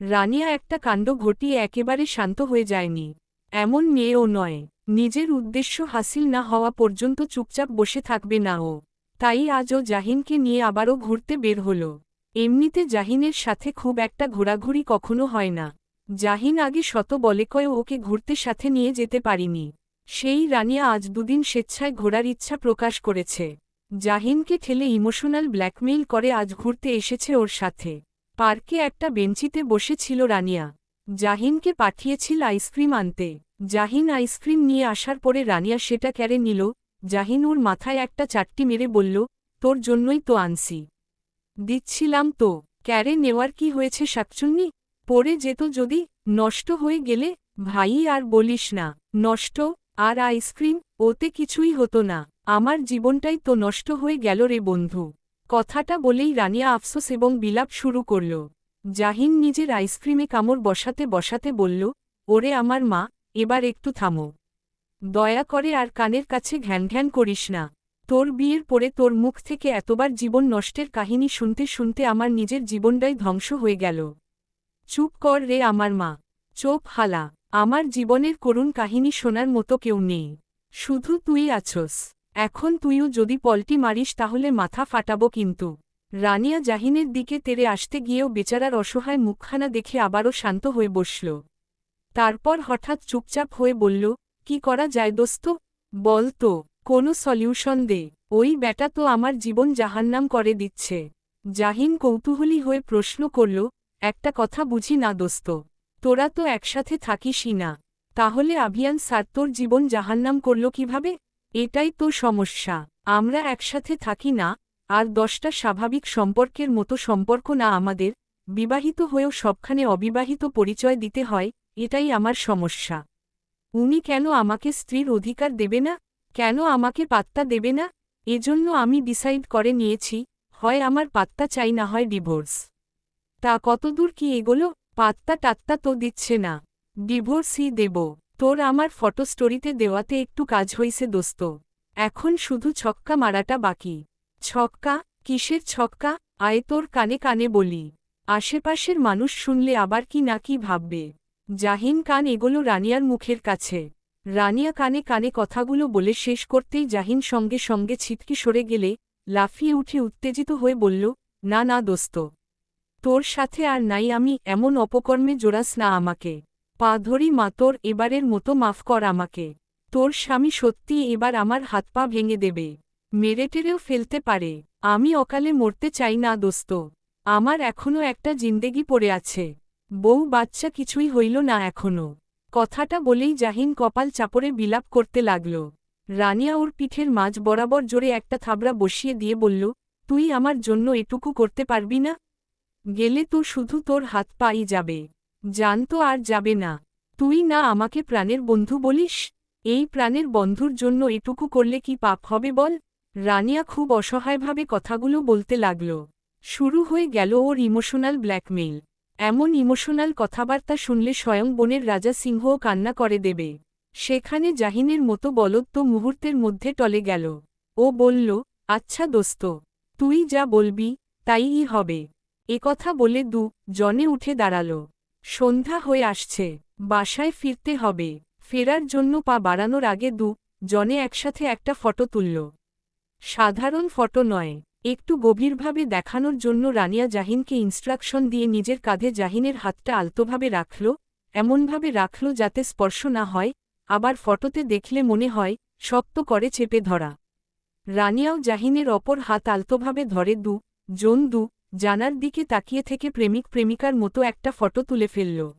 রানিয়া একটা কাণ্ড ঘটিয়ে একেবারে শান্ত হয়ে যায়নি। এমন মেয়েও নয়। নিজের উদ্দেশ্য হাসিল না হওয়া পর্যন্ত চুপচাপ বসে থাকবে না ও। তাই আজও জাহিনকে নিয়ে আবারও ঘুরতে বের হল। এমনিতে জাহিনের সাথে খুব একটা ঘোরাঘুরি কখনো হয় না। জাহিন আগে শত বলে কয়ে ওকে ঘুরতে সাথে নিয়ে যেতে পারিনি। সেই রানিয়া আজ দুদিন স্বেচ্ছায় ঘোরার ইচ্ছা প্রকাশ করেছে। জাহিনকে ঠেলে ইমোশনাল ব্ল্যাকমেইল করে আজ ঘুরতে এসেছে ওর সাথে। পার্কে একটা বেঞ্চিতে বসেছিল রানিয়া। জাহিনকে পাঠিয়েছিল আইসক্রিম আনতে। জাহিন আইসক্রিম নিয়ে আসার পরে রানিয়া সেটা ক্যারে নিল। জাহিন ওর মাথায় একটা চারটি মেরে বলল, তোর জন্যই তো আনছি। দিচ্ছিলাম তো। ক্যারে নেওয়ার কি হয়েছে শাকচুন্নি? পরে যেত যদি, নষ্ট হয়ে গেলে, ভাই আর বলিস না, নষ্ট, আর আইসক্রিম, ওতে কিছুই হতো না। আমার জীবনটাই তো নষ্ট হয়ে গেল রে বন্ধু। কথাটা বলেই রানিয়া আফসোস এবং বিলাপ শুরু করল। জাহিন নিজের আইসক্রিমে কামড় বসাতে বসাতে বলল, ওরে আমার মা, এবার একটু থামো। দয়া করে আর কানের কাছে ঘ্যান ঘ্যান করিস না। তোর বিয়ের পরে তোর মুখ থেকে এতবার জীবন নষ্টের কাহিনী শুনতে শুনতে আমার নিজের জীবনটাই ধ্বংস হয়ে গেল। চুপ কর রে আমার মা। চোপ হালা, আমার জীবনের করুণ কাহিনী শোনার মতো কেউ নেই। শুধু তুই আছস। এখন তুইও যদি পল্টি মারিস তাহলে মাথা ফাটাবো কিন্তু। রানিয়া জাহিনের দিকে তেরে আসতে গিয়েও বেচারার অসহায় মুখখানা দেখে আবারও শান্ত হয়ে বসল। তারপর হঠাৎ চুপচাপ হয়ে বলল, কি করা যায় দোস্ত? বল তো, কোনো সলিউশন দে। ওই ব্যাটা তো আমার জীবন জাহান্নাম করে দিচ্ছে। জাহিন কৌতূহলী হয়ে প্রশ্ন করল, একটা কথা বুঝি না দোস্ত, তোরা তো একসাথে থাকিসই না। তাহলে আভিয়ান স্যার তোর জীবন জাহান্নাম করল কীভাবে? এটাই তো সমস্যা। আমরা একসাথে থাকি না, আর দশটা স্বাভাবিক সম্পর্কের মতো সম্পর্ক না আমাদের, বিবাহিত হয়েও সবখানে অবিবাহিত পরিচয় দিতে হয়, এটাই আমার সমস্যা। উনি কেন আমাকে স্ত্রীর অধিকার দেবে না? কেন আমাকে পাত্তা দেবে না? এজন্য আমি ডিসাইড করে নিয়েছি, হয় আমার পাত্তা চাই না হয় ডিভোর্স। তা কতদূর কি এগোলো? পাত্তা টাত্তা তো দিচ্ছে না। ডিভোর্সই দেব। তোর আমার ফটো স্টোরিতে দেওয়াতে একটু কাজ হইছে দোস্ত। এখন শুধু ছক্কা মারাটা বাকি। ছক্কা? কিসের ছক্কা? আয় তোর কানে কানে বলি। আশেপাশের মানুষ শুনলে আবার কি না কি ভাববে। জাহিন কান এগোলো রানিয়ার মুখের কাছে। রানিয়া কানে কানে কথাগুলো বলে শেষ করতেই জাহিন সঙ্গে সঙ্গে ছিটকি সরে গেলে লাফিয়ে উঠে উত্তেজিত হয়ে বলল, না না দোস্ত। তোর সাথে আর নাই আমি, এমন অপকর্মে জোড়াস না আমাকে। পা ধরি মা, তোর এবারের মতো মাফ কর আমাকে। তোর স্বামী সত্যি এবার আমার হাত পা ভেঙে দেবে। মেরেটেরেও ফেলতে পারে। আমি অকালে মরতে চাই না দোস্ত। আমার এখনও একটা জিন্দেগি পড়ে আছে। বউ, বাচ্চা কিছুই হইল না এখনও কথাটা বলেই জাহিন কপাল চাপড়ে বিলাপ করতে লাগল। রানিয়া ওর পিঠের মাঝ বরাবর জোরে একটা থাবড়া বসিয়ে দিয়ে বলল, তুই আমার জন্য এটুকু করতে পারবি না? গেলে তো শুধু তোর হাত পাই যাবে। জান তো আর যাবে না। তুই না আমাকে প্রাণের বন্ধু বলিস? এই প্রাণের বন্ধুর জন্য এটুকু করলে কি পাপ হবে বল? রানিয়া খুব অসহায়ভাবে কথাগুলো বলতে লাগল। শুরু হয়ে গেল ওর ইমোশনাল ব্ল্যাকমেইল। এমন ইমোশনাল কথাবার্তা শুনলে স্বয়ং বনের রাজা সিংহও কান্না করে দেবে। সেখানে জাহিনের মতো বলদ তো মুহূর্তের মধ্যে টলে গেল। ও বলল আচ্ছা দোস্ত, তুই যা বলবি, তাইই হবে। এ কথা বলে দু জনে উঠে দাঁড়াল। সন্ধ্যা হয়ে আসছে, বাসায় ফিরতে হবে। ফেরার জন্য পা বাড়ানোর আগে দু জনে একসাথে একটা ফটো তুলল। সাধারণ ফটো নয়, একটু গভীরভাবে দেখানোর জন্য রানিয়া জাহিনকে ইনস্ট্রাকশন দিয়ে নিজের কাঁধে জাহিনের হাতটা আলতোভাবে রাখল, এমনভাবে রাখল যাতে স্পর্শ না হয়, আবার ফটোতে দেখলে মনে হয়, শক্ত করে চেপে ধরা। রানিয়াও জাহিনের অপর হাত আলতোভাবে ধরে দু জন দু জানার দিকে তাকিয়ে থেকে প্রেমিক প্রেমিকার মতো একটা ফটো তুলে ফেলল।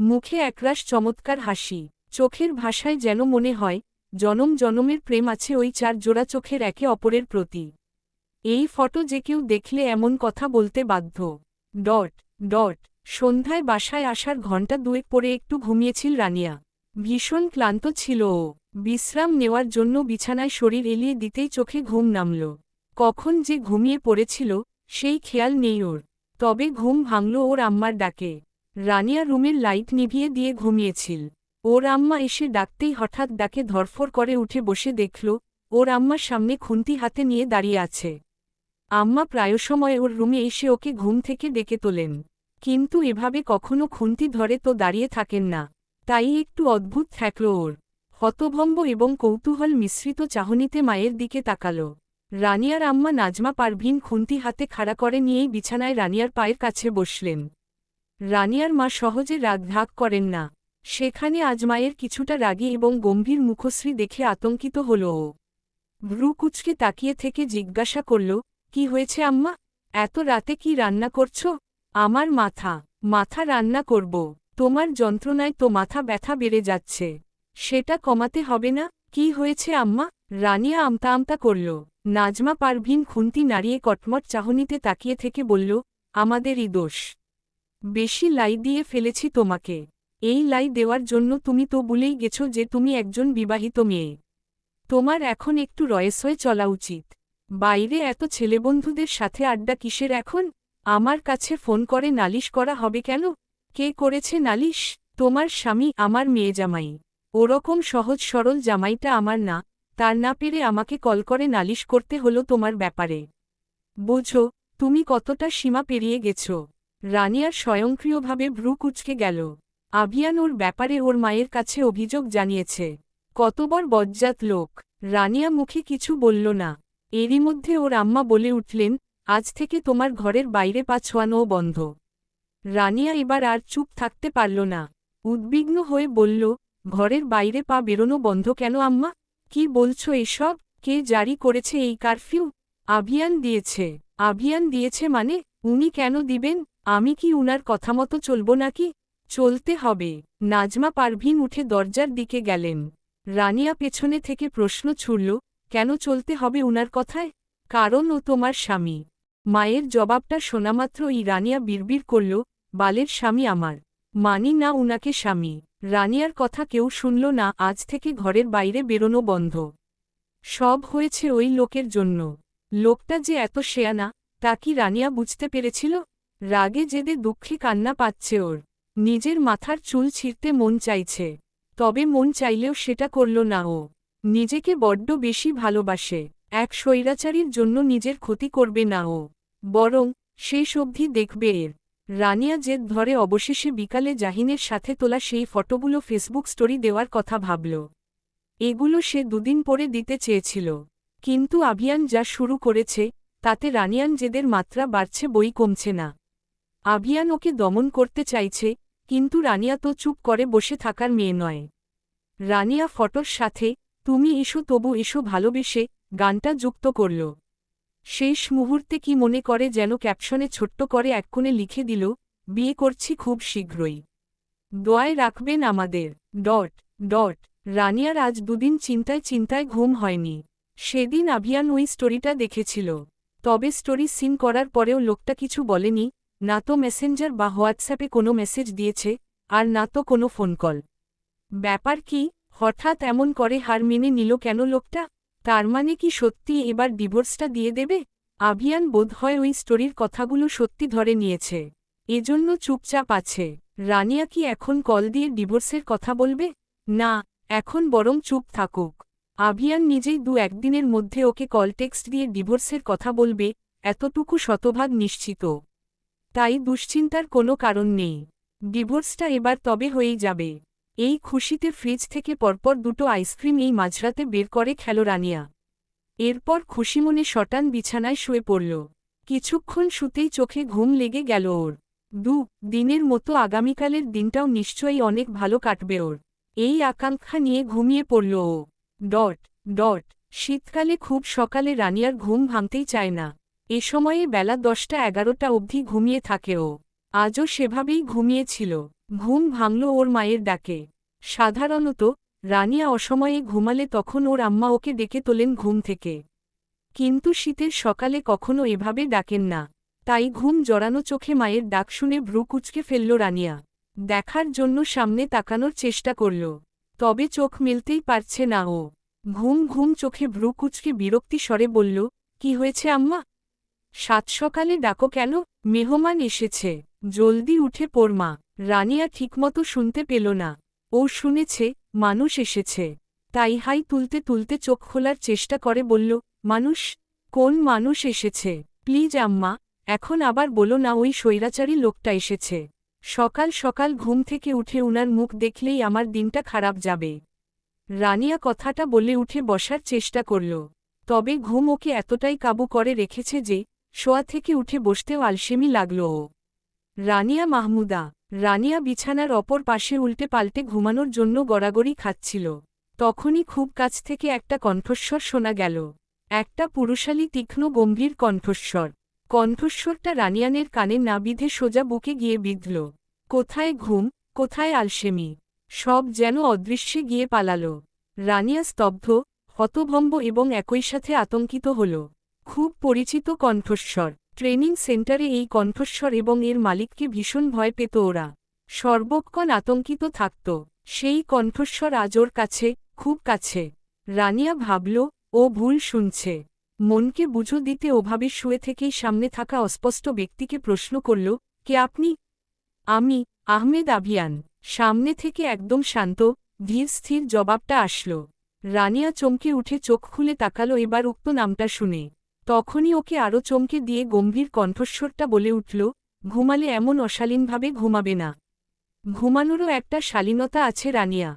মুখে একরাশ চমৎকার হাসি। চোখের ভাষায় যেন মনে হয়, জনম জনমের প্রেম আছে ওই চার জোড়া চোখের একে অপরের প্রতি। এই ফটো যে কেউ দেখলে এমন কথা বলতে বাধ্য। ডট ডট, সন্ধ্যায় বাসায় আসার ঘণ্টা দুয়েক পরে একটু ঘুমিয়েছিল রানিয়া। ভীষণ ক্লান্ত ছিল ও। বিশ্রাম নেওয়ার জন্য বিছানায় শরীর এলিয়ে দিতেই চোখে ঘুম নামল। কখন যে ঘুমিয়ে পড়েছিল সেই খেয়াল নেই ওর। তবে ঘুম ভাঙল ওর আম্মার ডাকে। রানিয়া রুমের লাইট নিভিয়ে দিয়ে ঘুমিয়েছিল। ওর আম্মা এসে ডাকতেই হঠাৎ ডাকে ধরফর করে উঠে বসে দেখল, ওর আম্মার সামনে খুন্তি হাতে নিয়ে দাঁড়িয়ে আছে। আম্মা প্রায় সময় ওর রুমে এসে ওকে ঘুম থেকে ডেকে তোলেন। কিন্তু এভাবে কখনো খুন্তি ধরে তো দাঁড়িয়ে থাকেন না। তাই একটু অদ্ভুত ঠেকল ওর। হতভম্ব এবং কৌতূহল মিশ্রিত চাহনিতে মায়ের দিকে তাকাল। রানিয়ার আম্মা নাজমা পারভিন খুন্তি হাতে খাড়া করে নিয়েই বিছানায় রানিয়ার পায়ের কাছে বসলেন। রানিয়ার মা সহজে রাগ ঢাক করেন না। সেখানে আজ মায়ের কিছুটা রাগী এবং গম্ভীর মুখশ্রী দেখে আতঙ্কিত হল ও ভ্রু কুচকে তাকিয়ে থেকে জিজ্ঞাসা করল, কি হয়েছে আম্মা? এত রাতে কি রান্না করছ? আমার মাথা মাথা রান্না করব। তোমার যন্ত্রণায় তো মাথা ব্যথা বেড়ে যাচ্ছে। সেটা কমাতে হবে না? কি হয়েছে আম্মা? রানিয়া আমতা আমতা করল। নাজমা পারভিন খুন্তি নাড়িয়ে কটমট চাহনিতে তাকিয়ে থেকে বলল, আমাদেরই দোষ। বেশি লাই দিয়ে ফেলেছি তোমাকে। এই লাই দেওয়ার জন্য তুমি তো বলেই গেছ যে তুমি একজন বিবাহিত মেয়ে। তোমার এখন একটু রয়েস হয়ে চলা উচিত। বাইরে এত ছেলেবন্ধুদের সাথে আড্ডা কিসের এখন? আমার কাছে ফোন করে নালিশ করা হবে কেন? কে করেছে নালিশ? তোমার স্বামী আমার মেয়ে জামাই। ওরকম সহজ সরল জামাইটা আমার না। তার না পেরে আমাকে কল করে নালিশ করতে হলো তোমার ব্যাপারে। বোঝো, তুমি কতটা সীমা পেরিয়ে গেছ। রানিয়ার স্বয়ংক্রিয়ভাবে ভ্রু কুচকে গেল। আভিয়ান ওর ব্যাপারে ওর মায়ের কাছে অভিযোগ জানিয়েছে। কতবার বজ্জাত লোক। রানিয়া মুখে কিছু বলল না। এরই মধ্যে ওর আম্মা বলে উঠলেন, আজ থেকে তোমার ঘরের বাইরে পা ছোয়ানোও বন্ধ। রানিয়া এবার আর চুপ থাকতে পারল না। উদ্বিগ্ন হয়ে বলল, ঘরের বাইরে পা বেরোনো বন্ধ কেন আম্মা? কি বলছো এসব? কে জারি করেছে এই কারফিউ? আভিয়ান দিয়েছে। আভিয়ান দিয়েছে মানে উনি কেন দিবেন? আমি কি উনার কথা মতো চলব নাকি? চলতে হবে। নাজমা পারভিন উঠে দরজার দিকে গেলেন। রানিয়া পেছনে থেকে প্রশ্ন ছুড়ল, কেন চলতে হবে উনার কথায়? কারণ ও তোমার স্বামী। মায়ের জবাবটা শোনামাত্রই রানিয়া বিড়বিড় করল, বালের স্বামী আমার। মানি না উনাকে স্বামী। রানিয়ার কথা কেউ শুনল না, আজ থেকে ঘরের বাইরে বেরোনো বন্ধ। সব হয়েছে ওই লোকের জন্য। লোকটা যে এত শেয়ানা তা কি রানিয়া বুঝতে পেরেছিল? রাগে জেদে দুঃখে কান্না পাচ্ছে ওর। নিজের মাথার চুল ছিঁড়তে মন চাইছে। তবে মন চাইলেও সেটা করল না ও। নিজেকে বড্ড বেশি ভালোবাসে। এক স্বৈরাচারীর জন্য নিজের ক্ষতি করবে না ও। বরং শেষ অবধি দেখবে এর। রানিয়া জেদ ধরে অবশেষে বিকালে জাহিনের সাথে তোলা সেই ফটোগুলো ফেসবুক স্টোরি দেওয়ার কথা ভাবল। এগুলো সে দুদিন পরে দিতে চেয়েছিল। কিন্তু আভিয়ান যা শুরু করেছে, তাতে রানিয়ান জেদের মাত্রা বাড়ছে, বই কমছে না। আভিয়ান ওকে দমন করতে চাইছে, কিন্তু রানিয়া তো চুপ করে বসে থাকার মেয়ে নয়। রানিয়া ফটোর সাথে, তুমি এসো, তবু এসো, ভালোবেসে, গানটা যুক্ত করল। শেষ মুহূর্তে কি মনে করে যেন ক্যাপশনে ছোট্ট করে এক কোণে লিখে দিল, বিয়ে করছি খুব শীঘ্রই। দোয়ায় রাখবেন আমাদের। ডট ডট, রানিয়ার আজ দুদিন চিন্তায় চিন্তায় ঘুম হয়নি। সেদিন আভিয়ান ওই স্টোরিটা দেখেছিল। তবে স্টোরি সিন করার পরেও লোকটা কিছু বলেনি, না তো মেসেঞ্জার বা হোয়াটসঅ্যাপে কোনো মেসেজ দিয়েছে, আর না তো কোনো ফোন কল। ব্যাপার কি, হঠাৎ এমন করে হার মেনে নিল কেন লোকটা? তার মানে কি সত্যি এবার ডিভোর্সটা দিয়ে দেবে? আভিয়ান বোধ হয় ওই স্টোরির কথাগুলো সত্যি ধরে নিয়েছে। এজন্য চুপচাপ আছে। রানিয়া কি এখন কল দিয়ে ডিভোর্সের কথা বলবে? না, এখন বরং চুপ থাকুক। আভিয়ান নিজেই দু একদিনের মধ্যে ওকে কল টেক্সট দিয়ে ডিভোর্সের কথা বলবে, এতটুকু শতভাগ নিশ্চিত। তাই দুশ্চিন্তার কোনো কারণ নেই। ডিভোর্সটা এবার তবে হয়েই যাবে। এই খুশিতে ফ্রিজ থেকে পরপর দুটো আইসক্রিম এই মাঝরাতে বের করে খেল রানিয়া। এরপর খুশি মনে শটান বিছানায় শুয়ে পড়ল। কিছুক্ষণ শুতেই চোখে ঘুম লেগে গেল ওর। দু, দিনের মতো আগামীকালের দিনটাও নিশ্চয়ই অনেক ভালো কাটবে ওর। এই আকাঙ্ক্ষা নিয়ে ঘুমিয়ে পড়ল ও। ডট ডট, শীতকালে খুব সকালে রানিয়ার ঘুম ভাঙতেই চায় না। এ সময়ে বেলা দশটা এগারোটা অবধি ঘুমিয়ে থাকে ও। আজও সেভাবেই ঘুমিয়েছিল। ঘুম ভাঙল ওর মায়ের ডাকে। সাধারণত, রানিয়া অসময়ে ঘুমালে তখন ওর আম্মা ওকে ডেকে তোলেন ঘুম থেকে। কিন্তু শীতের সকালে কখনো এভাবে ডাকেন না। তাই ঘুম জড়ানো চোখে মায়ের ডাক শুনে ভ্রু কুচকে ফেলল রানিয়া। দেখার জন্য সামনে তাকানোর চেষ্টা করল। তবে চোখ মিলতেই পারছে না ও। ঘুম ঘুম চোখে ভ্রু কুচকে বিরক্তি স্বরে বলল, কি হয়েছে আম্মা? সাত সকালে ডাকো কেন? মেহমান এসেছে। জলদি উঠে পড়মা রানিয়া ঠিকমতো শুনতে পেল না। ও শুনেছে, মানুষ এসেছে। তাই হাই তুলতে তুলতে চোখ খোলার চেষ্টা করে বলল, মানুষ, কোন মানুষ এসেছে? প্লিজ আম্মা, এখন আবার বলো না ওই স্বৈরাচারী লোকটা এসেছে। সকাল সকাল ঘুম থেকে উঠে উনার মুখ দেখলেই আমার দিনটা খারাপ যাবে। রানিয়া কথাটা বলে উঠে বসার চেষ্টা করল। তবে ঘুম ওকে এতটাই কাবু করে রেখেছে যে, শোয়া থেকে উঠে বসতেও আলসেমি লাগল ও। রানিয়া মাহমুদা রানিয়া বিছানার অপর পাশে উল্টে পাল্টে ঘুমানোর জন্য গড়াগড়ি খাচ্ছিল। তখনই খুব কাছ থেকে একটা কণ্ঠস্বর শোনা গেল। একটা পুরুষালী, তীক্ষ্ণ, গম্ভীর কণ্ঠস্বর। কণ্ঠস্বরটা রানিয়ানের কানে না বিধে সোজা বুকে গিয়ে বিঁধল। কোথায় ঘুম, কোথায় আলসেমি? সব যেন অদৃশ্যে গিয়ে পালাল। রানিয়া স্তব্ধ, হতভম্ব এবং একই সাথে আতঙ্কিত হল। খুব পরিচিত কণ্ঠস্বর। ট্রেনিং সেন্টারে এই কণ্ঠস্বর এবং এর মালিককে ভীষণ ভয় পেত ওরা। সর্বক্ষণ আতঙ্কিত থাকত। সেই কণ্ঠস্বর আজ ওর কাছে, খুব কাছে। রানিয়া ভাবল, ও ভুল শুনছে। মনকে বুঝো দিতে ওভাবে শুয়ে থেকেই সামনে থাকা অস্পষ্ট ব্যক্তিকে প্রশ্ন করল, কে আপনি? আমি, আহমেদ আভিয়ান। সামনে থেকে একদম শান্ত, ধীর, স্থির জবাবটা আসল। রানিয়া চমকে উঠে চোখ খুলে তাকালো, এবার উক্ত নামটা শুনে। তখনই ওকে আরও চমকে দিয়ে গম্ভীর কণ্ঠস্বরটা বলে উঠল, ঘুমালে এমন অশালীনভাবে ঘুমাবে না। ঘুমানোরও একটা শালীনতা আছে রানিয়া।